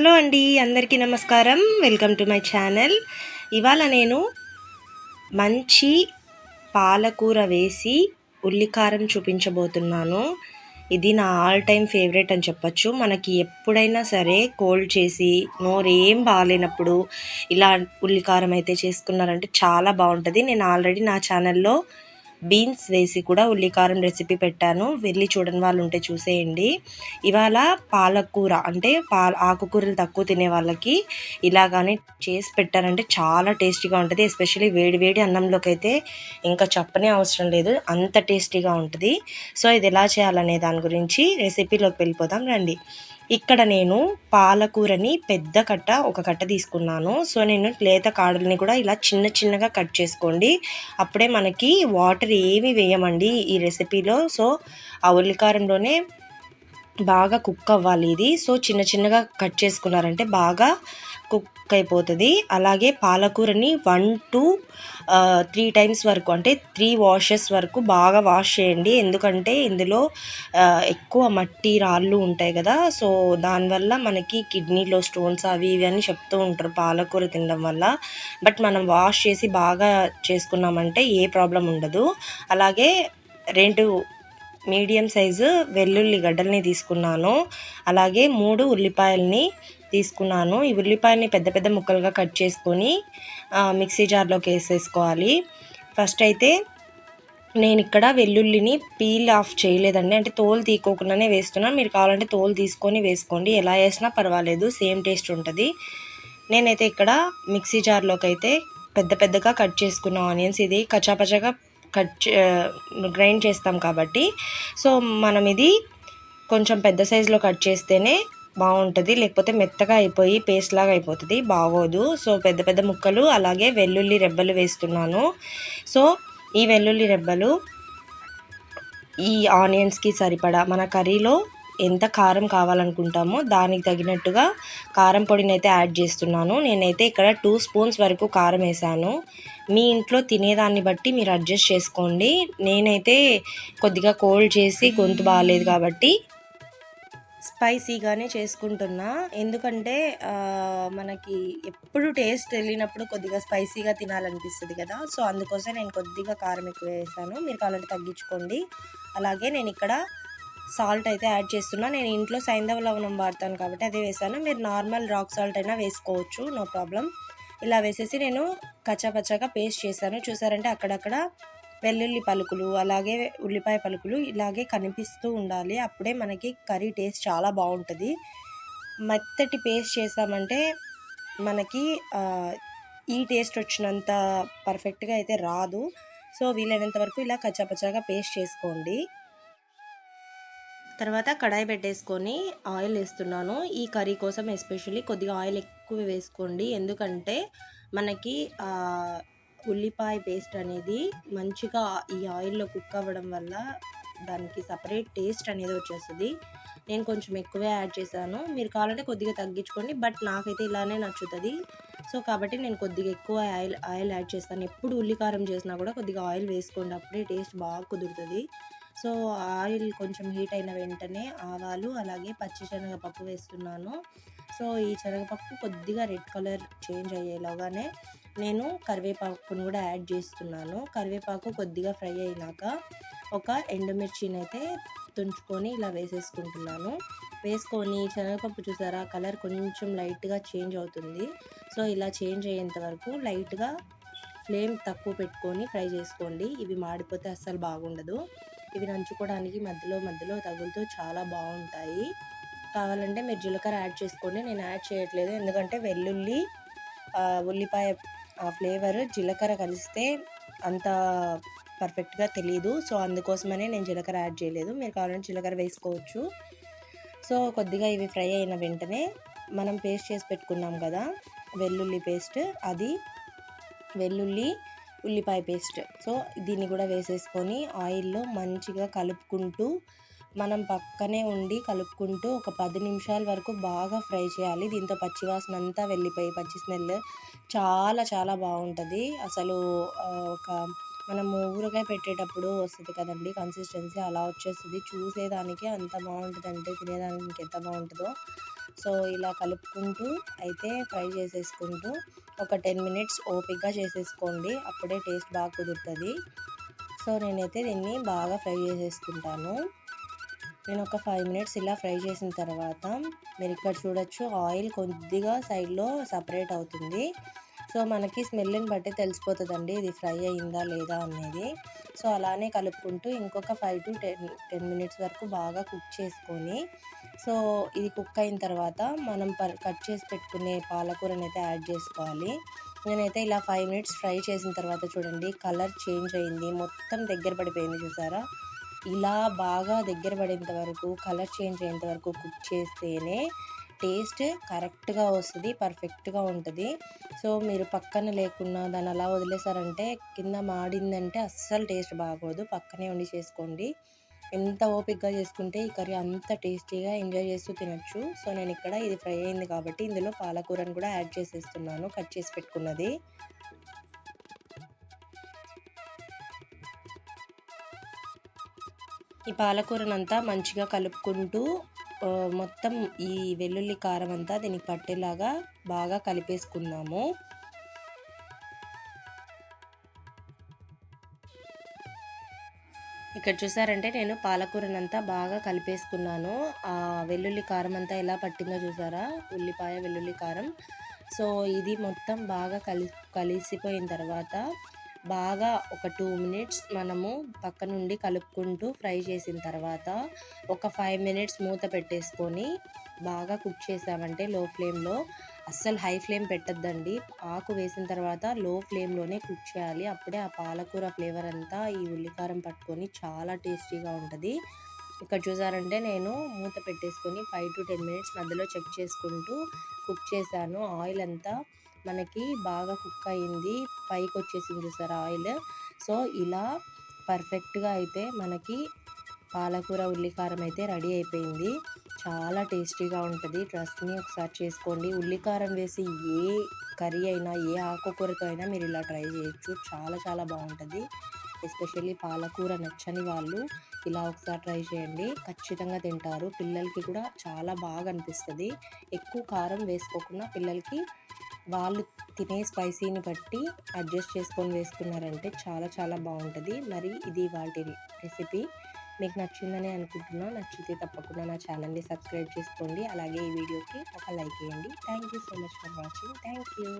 Hello అండి అందరికీ నమస్కారం. Welcome to my channel. ఇవాళ నేను మంచి పాలకూర వేసి ఉల్లికారం చూపించబోతున్నాను. ఇది నా ఆల్ టైమ్ ఫేవరెట్ అని చెప్పొచ్చు. మనకి ఎప్పుడైనా సరే కోల్డ్ చేసి నోరు ఏం బాగాలేనప్పుడు ఇలా ఉల్లికారం అయితే చేసుకున్నారంటే చాలా బాగుంటుంది. నేను ఆల్రెడీ నా ఛానల్లో బీన్స్ వేసి కూడా ఉల్లికారం రెసిపీ పెట్టాను. వెళ్ళి చూడని వాళ్ళు ఉంటే చూసేయండి. ఇవాళ పాలకూర అంటే పాల ఆకుకూరలు తక్కువ తినే వాళ్ళకి ఇలాగానే చేసి పెట్టారంటే చాలా టేస్టీగా ఉంటుంది. ఎస్పెషల్లీ వేడి వేడి అన్నంలోకి అయితే ఇంకా చెప్పనే అవసరం లేదు. అంత టేస్టీగా ఉంటుంది. సో ఇది ఎలా చేయాలనే దాని గురించి రెసిపీలోకి వెళ్ళిపోదాం. రండి. ఇక్కడ నేను పాలకూరని పెద్ద కట్ట ఒక కట్ట తీసుకున్నాను. సో నేను లేత కాడల్ని కూడా ఇలా చిన్న చిన్నగా కట్ చేసుకోండి. అప్పుడే మనకి వాటర్ ఏమి వేయమండి ఈ రెసిపీలో సో ఆ ఉల్లికారంలోనే బాగా కుక్ అవ్వాలి ఇది. సో చిన్న చిన్నగా కట్ చేసుకున్నారంటే బాగా కుక్ అయిపోతుంది. అలాగే పాలకూరని వన్ టు త్రీ టైమ్స్ వరకు అంటే త్రీ వాషెస్ వరకు బాగా వాష్ చేయండి. ఎందుకంటే ఇందులో ఎక్కువ మట్టి రాళ్ళు ఉంటాయి కదా. సో దానివల్ల మనకి కిడ్నీలో స్టోన్స్ అవి ఇవి అని చెప్తూ ఉంటారు పాలకూర తినడం వల్ల. బట్ మనం వాష్ చేసి బాగా చేసుకున్నామంటే ఏ ప్రాబ్లం ఉండదు. అలాగే రెండు మీడియం సైజు వెల్లుల్లి గడ్డల్ని తీసుకున్నాను. అలాగే మూడు ఉల్లిపాయల్ని తీసుకున్నాను. ఈ ఉల్లిపాయల్ని పెద్ద పెద్ద ముక్కలుగా కట్ చేసుకొని మిక్సీ జార్లోకి వేసేసుకోవాలి. ఫస్ట్ అయితే నేను ఇక్కడ వెల్లుల్లిని పీల్ ఆఫ్ చేయలేదండి. అంటే తోలు తీకోకుండానే వేస్తున్నాను. మీరు కావాలంటే తోలు తీసుకొని వేసుకోండి. ఎలా వేసినా పర్వాలేదు. సేమ్ టేస్ట్ ఉంటుంది. నేనైతే ఇక్కడ మిక్సీ జార్లోకి అయితే పెద్ద పెద్దగా కట్ చేసుకున్న ఆనియన్స్. ఇది కచాపచాగా కట్ గ్రైండ్ చేస్తాం కాబట్టి. సో మనం ఇది కొంచెం పెద్ద సైజులో కట్ చేస్తేనే బాగుంటుంది. లేకపోతే మెత్తగా అయిపోయి పేస్ట్ లాగా అయిపోతుంది. బాగోదు. సో పెద్ద పెద్ద ముక్కలు అలాగే వెల్లుల్లి రెబ్బలు వేస్తున్నాను. సో ఈ వెల్లుల్లి రెబ్బలు ఈ ఆనియన్స్కి సరిపడా మన కర్రీలో ఎంత కారం కావాలనుకుంటామో దానికి తగినట్టుగా కారం పొడిని అయితే యాడ్ చేస్తున్నాను. నేనైతే ఇక్కడ టూ స్పూన్స్ వరకు కారం వేసాను. మీ ఇంట్లో తినేదాన్ని బట్టి మీరు అడ్జస్ట్ చేసుకోండి. నేనైతే కొద్దిగా కోల్డ్ చేసి గొంతు బాగాలేదు కాబట్టి స్పైసీగానే చేసుకుంటున్నా. ఎందుకంటే మనకి ఎప్పుడు టేస్ట్ వెళ్ళినప్పుడు కొద్దిగా స్పైసీగా తినాలనిపిస్తుంది కదా. సో అందుకోసం నేను కొద్దిగా కారం ఎక్కువ వేసాను. మీరు కావాలంటే తగ్గించుకోండి. అలాగే నేను ఇక్కడ సాల్ట్ అయితే యాడ్ చేస్తున్నా. నేను ఇంట్లో సైంధవ లవణం వాడతాను కాబట్టి అదే వేసాను. మీరు నార్మల్ రాక్ సాల్ట్ అయినా వేసుకోవచ్చు. No problem. ఇలా వేసేసి నేను కచ్చాపచ్చాగా పేస్ట్ చేశాను. చూసారంటే అక్కడక్కడ వెల్లుల్లి పలుకులు అలాగే ఉల్లిపాయ పలుకులు ఇలాగే కనిపిస్తూ ఉండాలి. అప్పుడే మనకి కర్రీ టేస్ట్ చాలా బాగుంటుంది. మెత్తటి పేస్ట్ చేసామంటే మనకి ఈ టేస్ట్ వచ్చినంత పర్ఫెక్ట్గా అయితే రాదు. సో వీలైనంత వరకు ఇలా కచ్చాపచ్చాగా పేస్ట్ చేసుకోండి. తర్వాత కడాయి పెట్టేసుకొని ఆయిల్ వేస్తున్నాను. ఈ కర్రీ కోసం ఎస్పెషల్లీ కొద్దిగా ఆయిల్ ఎక్కువ వేసుకోండి. ఎందుకంటే మనకి ఉల్లిపాయ పేస్ట్ అనేది మంచిగా ఈ ఆయిల్లో కుక్ అవ్వడం వల్ల దానికి సపరేట్ టేస్ట్ అనేది వచ్చేస్తుంది. నేను కొంచెం ఎక్కువే యాడ్ చేశాను. మీరు కావాలంటే కొద్దిగా తగ్గించుకోండి. బట్ నాకైతే ఇలానే నచ్చుతుంది. సో కాబట్టి నేను కొద్దిగా ఎక్కువ ఆయిల్ ఆయిల్ యాడ్ చేస్తాను. ఎప్పుడు ఉల్లికారం చేసినా కూడా కొద్దిగా ఆయిల్ వేసుకోండి. అప్పుడే టేస్ట్ బాగా కుదురుతుంది. సో ఆయిల్ కొంచెం హీట్ అయిన వెంటనే ఆవాలు అలాగే పచ్చి శనగపప్పు వేస్తున్నాను. సో ఈ శనగపప్పు కొద్దిగా రెడ్ కలర్ చేంజ్ అయ్యేలాగానే నేను కరివేపాకును కూడా యాడ్ చేస్తున్నాను. కరివేపాకు కొద్దిగా ఫ్రై అయినాక ఒక ఎండుమిర్చిని అయితే తుంచుకొని ఇలా వేసేసుకుంటున్నాను. వేసుకొని శనగపప్పు చూసారా కలర్ కొంచెం లైట్గా చేంజ్ అవుతుంది. సో ఇలా చేంజ్ అయ్యేంత వరకు లైట్గా ఫ్లేమ్ తక్కువ పెట్టుకొని ఫ్రై చేసుకోండి. ఇవి మాడిపోతే అస్సలు బాగుండదు. ఇవి నంచుకోవడానికి మధ్యలో మధ్యలో తగులుతూ చాలా బాగుంటాయి. కావాలంటే మీరు జీలకర్ర యాడ్ చేసుకోండి. నేను యాడ్ చేయట్లేదు. ఎందుకంటే వెల్లుల్లి ఉల్లిపాయ ఫ్లేవర్ జీలకర్ర కలిస్తే అంత పర్ఫెక్ట్గా తెలియదు సో అందుకోసమనే నేను జీలకర్ర యాడ్ చేయలేదు. మీరు కావాలంటే జీలకర్ర వేసుకోవచ్చు. సో కొద్దిగా ఇవి ఫ్రై అయిన వెంటనే మనం పేస్ట్ చేసి పెట్టుకున్నాం కదా వెల్లుల్లి పేస్ట్. అది వెల్లుల్లి ఉల్లిపాయ పేస్ట్. సో దీన్ని కూడా వేసేసుకొని ఆయిల్లో మంచిగా కలుపుకుంటూ మనం పక్కనే ఉండి కలుపుకుంటూ ఒక పది నిమిషాల వరకు బాగా ఫ్రై చేయాలి. దీంతో పచ్చివాసన అంతా వెళ్ళిపోయి పచ్చి స్మెల్ చాలా చాలా బాగుంటుంది. అసలు ఒక మనము ఊరగాయ పెట్టేటప్పుడు వస్తుంది కదండి కన్సిస్టెన్సీ అలా వచ్చేస్తుంది. చూసేదానికి అంత బాగుంటుందంటే తినేదానికి ఎంత బాగుంటుందో. సో ఇలా కలుపుకుంటూ అయితే ఫ్రై చేసేసుకుంటూ ఒక టెన్ మినిట్స్ ఓపిక్గా చేసేసుకోండి. అప్పుడే టేస్ట్ బాగా కుదురుతుంది. సో నేనైతే దీన్ని బాగా ఫ్రై చేసేసుకుంటాను. నేను ఒక ఫైవ్ మినిట్స్ ఇలా ఫ్రై చేసిన తర్వాత మీరు ఇక్కడ చూడొచ్చు ఆయిల్ కొద్దిగా సైడ్లో సపరేట్ అవుతుంది. సో మనకి స్మెల్ని బట్టి తెలిసిపోతుందండి ఇది ఫ్రై అయిందా లేదా అనేది. సో అలానే కలుపుకుంటూ ఇంకొక five to ten ten minutes వరకు బాగా కుక్ చేసుకొని సో ఇది కుక్ అయిన తర్వాత మనం కట్ చేసి పెట్టుకునే పాలకూరని అయితే యాడ్ చేసుకోవాలి. నేనైతే ఇలా ఫైవ్ మినిట్స్ ఫ్రై చేసిన తర్వాత చూడండి కలర్ చేంజ్ అయింది మొత్తం దగ్గర పడిపోయింది చూసారా? ఇలా బాగా దగ్గర పడేంత వరకు కలర్ చేంజ్ అయ్యేంత వరకు కుక్ చేస్తేనే టేస్ట్ కరెక్ట్గా వస్తుంది పర్ఫెక్ట్గా ఉంటుంది. సో మీరు పక్కన లేకున్నా దాన్ని అలా వదిలేసారంటే కింద మాడిందంటే అస్సలు టేస్ట్ బాగోదు. పక్కనే ఉండి చేసుకోండి. ఎంత ఓపిక్గా చేసుకుంటే ఈ కర్రీ అంత టేస్టీగా ఎంజాయ్ చేస్తూ తినొచ్చు. సో నేను ఇక్కడ ఇది ఫ్రై అయింది కాబట్టి ఇందులో పాలకూరను కూడా యాడ్ చేసేస్తున్నాను కట్ చేసి పెట్టుకున్నది. ఈ పాలకూరనంతా మంచిగా కలుపుకుంటూ మొత్తం ఈ వెల్లుల్లి కారం అంతా దీనికి పట్టేలాగా బాగా కలిపేసుకున్నాము ఇక్కడ చూసారంటే నేను పాలకూరనంతా బాగా కలిపేసుకున్నాను. ఆ వెల్లుల్లి కారం అంతా ఎలా పట్టిందో చూసారా? ఉల్లిపాయ వెల్లుల్లి కారం. సో ఇది మొత్తం బాగా కలి కలిసిపోయిన తర్వాత బాగా ఒక టూ మినిట్స్ మనము పక్క నుండి కలుపుకుంటూ ఫ్రై చేసిన తర్వాత ఒక ఫైవ్ మినిట్స్ మూత పెట్టేసుకొని బాగా కుక్ చేసామంటే లో ఫ్లేమ్లో అస్సలు హై ఫ్లేమ్ పెట్టద్దండి. ఆకు వేసిన తర్వాత లో ఫ్లేమ్లోనే కుక్ చేయాలి. అప్పుడే ఆ పాలకూర ఫ్లేవర్ అంతా ఈ ఉల్లికారం పట్టుకొని చాలా టేస్టీగా ఉంటుంది. ఇక్కడ చూసారంటే నేను మూత పెట్టేసుకొని ఫైవ్ టు టెన్ మినిట్స్ మధ్యలో చెక్ చేసుకుంటూ కుక్ చేశాను. ఆయిల్ అంతా మనకి బాగా కుక్ అయింది. పైకి వచ్చేసింది చూసారు ఆయిల్. సో ఇలా పర్ఫెక్ట్గా అయితే మనకి పాలకూర ఉల్లికారం అయితే రెడీ అయిపోయింది. చాలా టేస్టీగా ఉంటుంది. ట్రస్ట్ని ఒకసారి చేసుకోండి. ఉల్లికారం వేసి ఏ కర్రీ అయినా ఏ ఆకుకూరతో అయినా మీరు ఇలా ట్రై చేయొచ్చు. చాలా చాలా బాగుంటుంది. ఎస్పెషల్లీ పాలకూర నచ్చని వాళ్ళు ఇలా ఒకసారి ట్రై చేయండి. ఖచ్చితంగా తింటారు. పిల్లలకి కూడా చాలా బాగా అనిపిస్తుంది. ఎక్కువ కారం వేసుకోకుండా పిల్లలకి వాళ్ళు తినే స్పైసీని బట్టి అడ్జస్ట్ చేసుకొని వేసుకున్నారంటే చాలా చాలా బాగుంటుంది. మరి ఇది వాటి రెసిపీ మీకు నచ్చిందని అనుకుంటున్నా. నచ్చితే తప్పకుండా నా ఛానల్ని సబ్స్క్రైబ్ చేసుకోండి. అలాగే ఈ వీడియోకి ఒక లైక్ వేయండి thank you so much for watching thank you